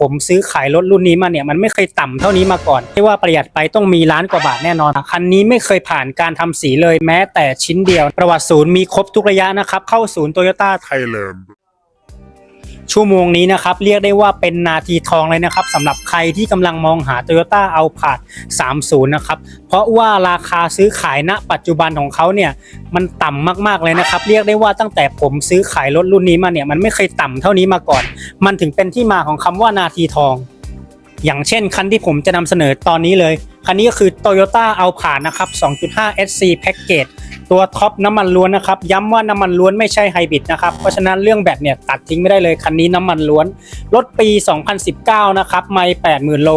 ผมซื้อขายรถรุ่นนี้มาเนี่ยมันไม่เคยต่ำเท่านี้มาก่อนที่ว่าประหยัดไปต้องมีล้านกว่าบาทแน่นอน คันนี้ไม่เคยผ่านการทำสีเลยแม้แต่ชิ้นเดียว ประวัติศูนย์มีครบทุกระยะนะครับ เข้าศูนย์โตโยต้าไทยเลิศ ชั่วโมงนี้นะครับ เรียกได้ว่าเป็นนาทีทองเลยนะครับสำหรับใครที่กำลังมองหา Toyota a l p a r d 30 นะครับ เพราะว่าราคาซื้อขายณปัจจุบันของเขาเนี่ยมันต่ำมากๆเลยนะครับ เรียกได้ว่าตั้งแต่ผมซื้อขายรถรุ่นนี้มาเนี่ยมันไม่เคยต่ำเท่านี้มาก่อน มันถึงเป็นที่มาของคำว่านาทีทอง อย่างเช่นคันที่ผมจะนำเสนอตอนนี้เลย คันนี้ก็คือ Toyota a l p a r d นะครับ 2.5 SC Package ตัวท็อปน้ำมันล้วนนะครับ ย้ำว่าน้ำมันล้วนไม่ใช่ไฮบริดนะครับ เพราะฉะนั้นเรื่องแบตเนี่ยตัดทิ้งไม่ได้เลย คันนี้น้ำมันล้วน รถปี 2019 นะครับไม่80,000 โล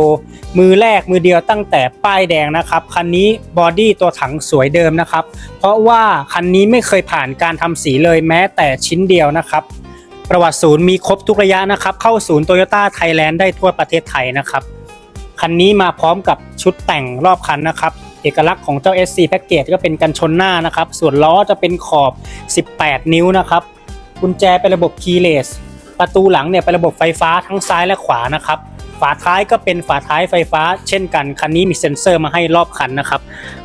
มือแรกมือเดียวตั้งแต่ป้ายแดงนะครับ คันนี้บอดี้ตัวถังสวยเดิมนะครับ เพราะว่าคันนี้ไม่เคยผ่านการทำสีเลยแม้แต่ชิ้นเดียวนะครับ ประวัติศูนย์มีครบทุกระยะนะครับ เข้าศูนย์โตโยต้าไทยแลนด์ได้ทั่วประเทศไทยนะครับคันนี้มาพร้อมกับชุดแต่งรอบคันนะครับ เอกลักษณ์ของเจ้า SC Package ก็เป็นกันชนหน้านะครับ ส่วนล้อจะเป็นขอบ 18 นิ้วนะครับ กุญแจเป็นระบบ keyless ประตูหลังเนี่ยเป็นระบบไฟฟ้าทั้งซ้ายและขวานะครับ ฝาท้ายก็เป็นฝาท้ายไฟฟ้า เช่นกัน คันนี้มีเซ็นเซอร์มาให้รอบคันนะครับ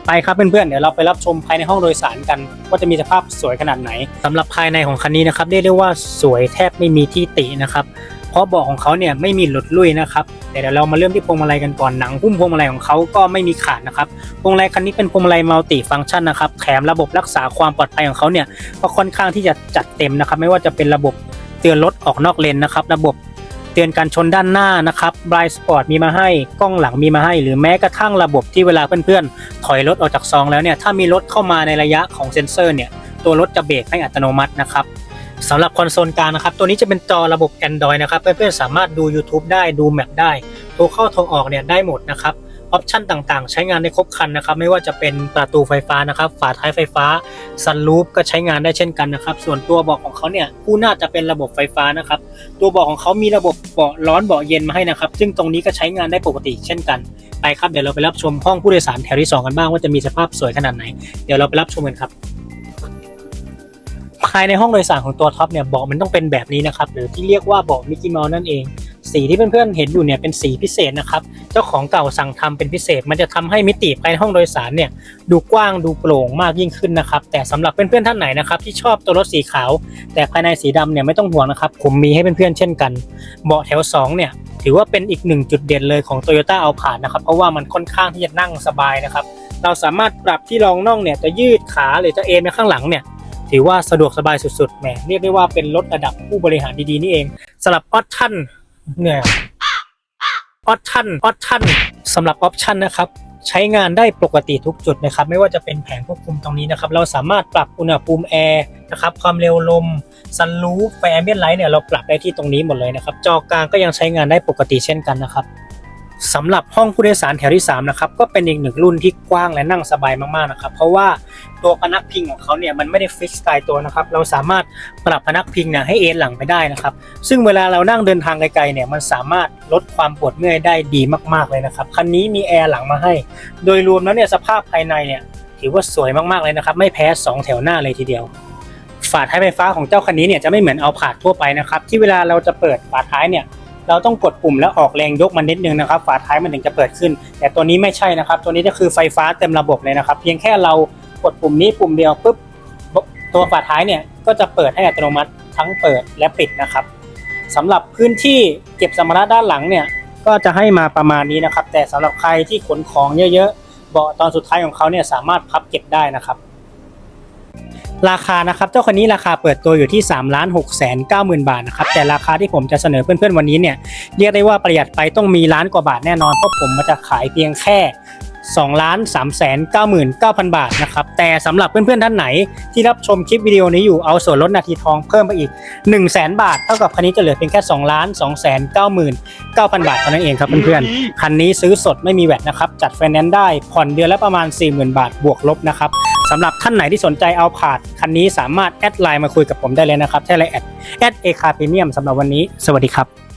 ไปครับเพื่อนๆ เดี๋ยวเราไปรับชมภายในห้องโดยสารกัน ว่าจะมีสภาพสวยขนาดไหนสำหรับภายในของคันนี้นะครับเรียกได้ว่าสวยแทบไม่มีที่ตินะครับ เพราะเบาะของเขาเนี่ยไม่มีหลุดลุ่ยนะครับแต่เดี๋ยวเรามาเริ่มที่พวงมาลัยกันก่อนหนังหุ้มพวงมาลัยของเขาก็ไม่มีขาดนะครับพวงมาลัยคันนี้เป็นพวงมาลัยมัลติฟังก์ชันนะครับแถมระบบรักษาความปลอดภัยของเขาเนี่ยก็ค่อนข้างที่จะจัดเต็มนะครับ ไม่ว่าจะเป็นระบบเตือนรถออกนอกเลนนะครับ ระบบเตือนการชนด้านหน้านะครับบรายสปอร์ตมีมาให้ กล้องหลังมีมาให้ หรือแม้กระทั่งระบบที่เวลาเพื่อนๆ ถอยรถออกจากซองแล้วเนี่ย ถ้ามีรถเข้ามาในระยะของเซ็นเซอร์เนี่ย ตัวรถจะเบรกให้อัตโนมัตินะครับ สำหรับคอนโซลกลางนะครับ ตัวนี้จะเป็นจอระบบ Android นะครับ เพื่อนๆสามารถดู YouTube ได้ดูแมปได้โทรเข้าโทรออกเนี่ยได้หมดนะครับออปชันต่างๆ ใช้งานได้ครบครันนะครับ ไม่ว่าจะเป็นประตูไฟฟ้านะครับ ฝาท้ายไฟฟ้าซันรูฟก็ใช้งานได้เช่นกันนะครับ ส่วนตัวเบาะของเขาเนี่ยคู่หน้าจะเป็นระบบไฟฟ้านะครับ ตัวเบาะของเขามีระบบเบาะร้อนเบาะเย็นมาให้นะครับ ซึ่งตรงนี้ก็ใช้งานได้ปกติเช่นกันไปครับเดี๋ยวเราไปรับชมห้องผู้โดยสารแถวที่สองกันบ้างว่าจะมีสภาพสวยขนาดไหน เดี๋ยวเราไปรับชมกันครับ ภายในห้องโดยสารของตัวท็อปเนี่ยเบาะมันต้องเป็นแบบนี้นะครับหรือที่เรียกว่าเบาะมิกกี้เมาส์นั่นเอง สีที่เพื่อนๆเห็นอยู่เนี่ยเป็นสีพิเศษนะครับเจ้าของเก่าสั่งทำเป็นพิเศษ มันจะทำให้มิติภายในห้องโดยสารเนี่ยดูกว้างดูโปร่งมากยิ่งขึ้นนะครับแต่สำหรับเพื่อนๆท่านไหนนะครับที่ชอบตัวรถสีขาว แต่ภายในสีดำเนี่ยไม่ต้องห่วงนะครับผมมีให้เพื่อนๆเช่นกัน เบาะแถวสองเนี่ยถือว่าเป็นอีกหนึ่งจุดเด่นเลยของ Toyota a l p a r d นะครับเพราะว่ามันค่อนข้างที่จะนั่งสบายนะครับเราสามารถปรับที่รองน่องเนี่ยจะยืดขาหรือจะเอนไปข้างหลังเนี่ย ถือว่าสะดวกสบายสุดๆแหมเรียกได้ว่าเป็นรถระดับผู้บริหารดีๆนี่เองสำหรับออปชั่นเหนื่อยออปชั่นออปชั่นสำหรับออปชั่นนะครับใช้งานได้ปกติทุกจุดนะครับ ไม่ว่าจะเป็นแผงควบคุมตรงนี้นะครับ เราสามารถปรับอุณหภูมิแอร์นะครับความเร็วลมซันรูฟไฟแอมเบียนไลท์เนี่ยเราปรับได้ที่ตรงนี้หมดเลยนะครับ จอกลางก็ยังใช้งานได้ปกติเช่นกันนะครับ สำหรับห้องผู้โดยสารแถวที่3นะครับก็เป็นอีกหนึ่งรุ่นที่กว้างและนั่งสบายมากๆนะครับ เพราะว่าตัวพนักพิงของเขาเนี่ยมันไม่ได้ฟิกตายตัวนะครับ เราสามารถปรับพนักพิงเนี่ยให้เอนหลังไปได้นะครับ ซึ่งเวลาเรานั่งเดินทางไกลๆเนี่ยมันสามารถลดความปวดเมื่อยได้ดีมากๆเลยนะครับคันนี้มีแอร์หลังมาให้ โดยรวมแล้วเนี่ยสภาพภายในเนี่ยถือว่าสวยมากๆเลยนะครับ ไม่แพ้ 2 แถวหน้าเลยทีเดียวฝาท้ายไฟฟ้าของเจ้าคันนี้เนี่ยจะไม่เหมือนเอาผาดทั่วไปนะครับที่เวลาเราจะเปิดฝาท้ายเนี่ย เราต้องกดปุ่มแล้วออกแรงยกมันนิดนึงนะครับฝาท้ายมันถึงจะเปิดขึ้น แต่ตัวนี้ไม่ใช่นะครับ ตัวนี้ก็คือไฟฟ้าเต็มระบบเลยนะครับ เพียงแค่เรากดปุ่มนี้ปุ่มเดียวปุ๊บตัวฝาท้ายเนี่ยก็จะเปิดให้อัตโนมัติทั้งเปิดและปิดนะครับสำหรับพื้นที่เก็บสัมภาระด้านหลังเนี่ยก็จะให้มาประมาณนี้นะครับ แต่สำหรับใครที่ขนของเยอะๆเบาะตอนสุดท้ายของเขาเนี่ยสามารถพับเก็บได้นะครับ ราคานะครับเจ้าคันนี้ราคาเปิดตัวอยู่ที่3ล้าน6แสน9หมื่นบาทนะครับแต่ราคาที่ผมจะเสนอเพื่อนๆวันนี้เนี่ยเรียกได้ว่าประหยัดไปต้องมีล้านกว่าบาทแน่นอนเพราะผมมาจะขายเพียงแค่2ล้าน3แสน9หมื่น9พันบาทนะครับแต่สำหรับเพื่อนๆท่านไหน ที่รับชมคลิปวิดีโอนี้อยู่เอาส่วนลดนาทีทองเพิ่มไปอีก 1 0 0 0 0แสนบาท เท่ากับคันนี้จะเหลือเพียงแค่2ล้าน2แสน9หมื่น9พันบาทเท่านั้นเองครับเพื่อนๆคันนี้ซื้อสดไม่มีแวตนะครับจัดไฟแนนซ์ได้ผ่อนเดือนละประมาณ 40,000 บาทบวกลบนะครับ สำหรับท่านไหนที่สนใจเอาผาดคันนี้สามารถแอดไลน์มาคุยกับผมได้เลยนะครับแค่ไลน์แอดแอดเอคาพรีเมียมสำหรับวันนี้ สวัสดีครับ